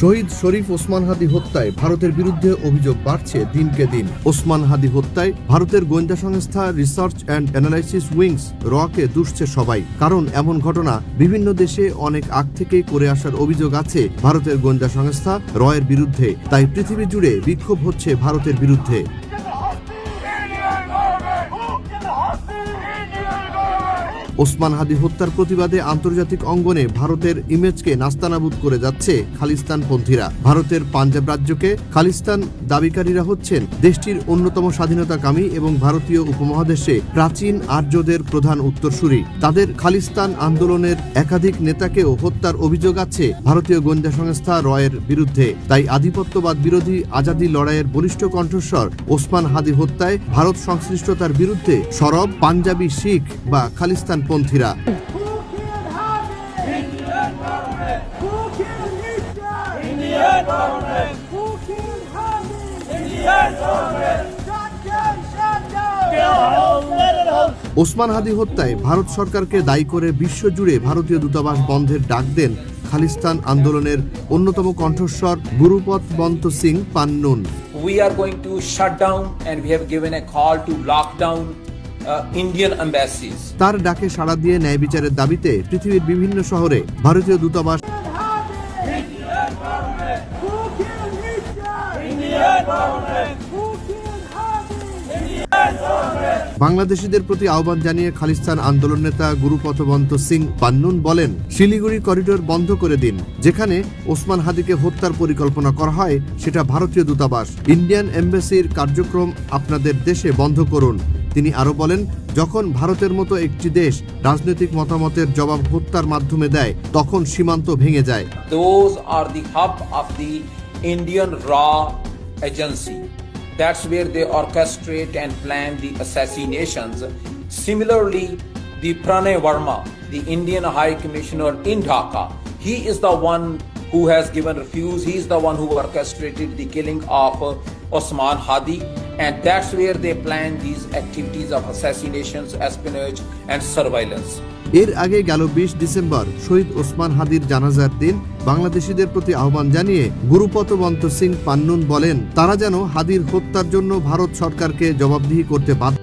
শহীদ শরীফ ওসমান হাদি হত্যায় ভারতের বিরুদ্ধে অভিযোগ বাড়ছে দিনকে দিন। ওসমান হাদি হত্যায় ভারতের গোয়েন্দা সংস্থা রিসার্চ অ্যান্ড অ্যানালাইসিস উইংস রকে দুষছে সবাই। কারণ এমন ঘটনা বিভিন্ন দেশে অনেক আগ থেকে করে আসার অভিযোগ আছে ভারতের গোয়েন্দা সংস্থা রয়ের বিরুদ্ধে। তাই পৃথিবী জুড়ে বিক্ষোভ হচ্ছে ভারতের বিরুদ্ধে। ওসমান হাদি হত্যার প্রতিবাদে আন্তর্জাতিক অঙ্গনে ভারতের ইমেজকে নাস্তানাবুদ করে যাচ্ছে খালিস্তানপন্থীরা। ভারতের পাঞ্জাব রাজ্যকে খালিস্তান দাবিকারীরা হচ্ছেন দেশটির অন্যতম স্বাধীনতাকামী এবং ভারতীয় উপমহাদেশে প্রাচীন আর্যদের প্রধান উত্তরসূরি। তাদের খালিস্তান আন্দোলনের একাধিক নেতাকেও হত্যার অভিযোগ আছে ভারতীয় গোয়েন্দা সংস্থা রয়ের বিরুদ্ধে। তাই আধিপত্যবাদ বিরোধী আজাদি লড়াইয়ের বলিষ্ঠ কণ্ঠস্বর ওসমান হাদি হত্যায় ভারত সংশ্লিষ্টতার বিরুদ্ধে সরব পাঞ্জাবি শিখ বা খালিস্তানপন্থীরা বামপন্থীরা ওসমান হাদি হত্যায় ভারত সরকারকে দায়ী করে বিশ্বজুড়ে ভারতীয় দূতাবাস বন্ধের ডাক দেন খালিস্তান আন্দোলনের অন্যতম কণ্ঠস্বর Gurpatwant Singh Pannun. We are down Indian embassies. তার ডাকে সাড়া দিয়ে ন্যায় বিচারের দাবিতে পৃথিবীর বিভিন্ন শহরে ভারতীয় দূতাবাস. বাংলাদেশিদের প্রতি আহ্বান জানিয়ে খালিস্তান আন্দোলন নেতা গুরুপথবন্ত সিং পান্নুন বলেন, শিলিগুড়ি করিডোর বন্ধ করে দিন, যেখানে ওসমান হাদিকে হত্যার পরিকল্পনা করা হয়, সেটা ভারতীয় দূতাবাস ইন্ডিয়ান এম্বাসির কার্যক্রম আপনাদের দেশে বন্ধ করুন তিনি আরও বলেন যখন ভারতের মতো একটি দেশ রাজনৈতিক মতামতের জবাব হত্যার মাধ্যমে দেয় তখন সীমান্ত ভেঙে যায় who has given. He is the one who the killing of uh, Osman Hadi, and that's where they plan these activities of assassinations, espionage, and surveillance. এর আগে গেল বিশ ডিসেম্বর শহীদ ওসমান হাদির জানাজার দিন বাংলাদেশিদের প্রতি আহ্বান জানিয়ে গুরুপতবন্ত সিং পান্নুন বলেন তারা যেন হাদির হত্যার জন্য ভারত সরকারকে জবাবদিহি করতে বাধ্য